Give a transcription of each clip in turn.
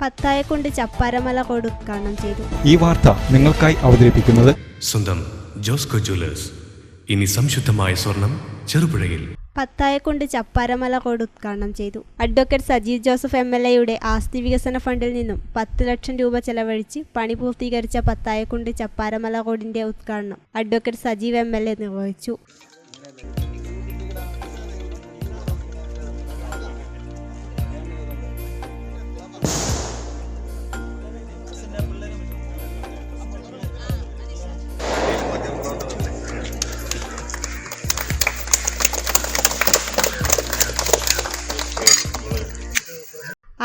പത്തായെ കൊണ്ട് ചപ്പാരമല കോട് ഉദ്ഘാടനം ചെയ്തു. ഈ വാർത്ത നിങ്ങൾക്കായി അവതരിപ്പിക്കുന്നത് സ്വന്തം ജോസ്കോ ജ്വല്ലേഴ്സ്. ഇനി സംശുദ്ധമായ സ്വർണം ചെറുപുഴയിൽ. പത്തായെ കൊണ്ട് ചപ്പാരമല കോട് ഉദ്ഘാടനം ചെയ്തു. Advocate Sajeev Joseph M L എയുടെ ആസ്തി വികസന ഫണ്ടിൽ നിന്നും പത്ത് ലക്ഷം രൂപ ചെലവഴിച്ച് പണി പൂർത്തീകരിച്ച പത്തായ കൊണ്ട് ചപ്പാരമല കോടിന്റെ ഉദ്ഘാടനം advocate Sajeev M L A നിർവഹിച്ചു.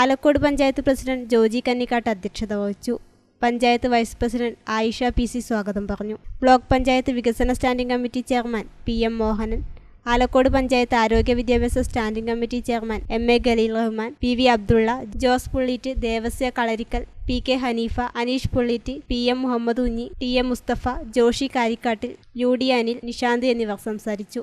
ആലക്കോട് പഞ്ചായത്ത് പ്രസിഡന്റ് ജോജി കന്നിക്കാട്ട് അധ്യക്ഷത വഹിച്ചു. Panchayat vice president Ayisha P C സ്വാഗതം പറഞ്ഞു. ബ്ലോക്ക് പഞ്ചായത്ത് വികസന standing committee chairman P M Mohanan Alakode panchayat ആരോഗ്യ വിദ്യാഭ്യാസ standing committee chairman M A Khaleel Rahman P V Abdulla Jose Pulleet Devasya Kalarikkal P K Haneefa Aneesh Pulleet P M Muhammad Unhi T M Musthafa Joshy Karikkattil U D Anil Nishanth എന്നിവർ സംസാരിച്ചു.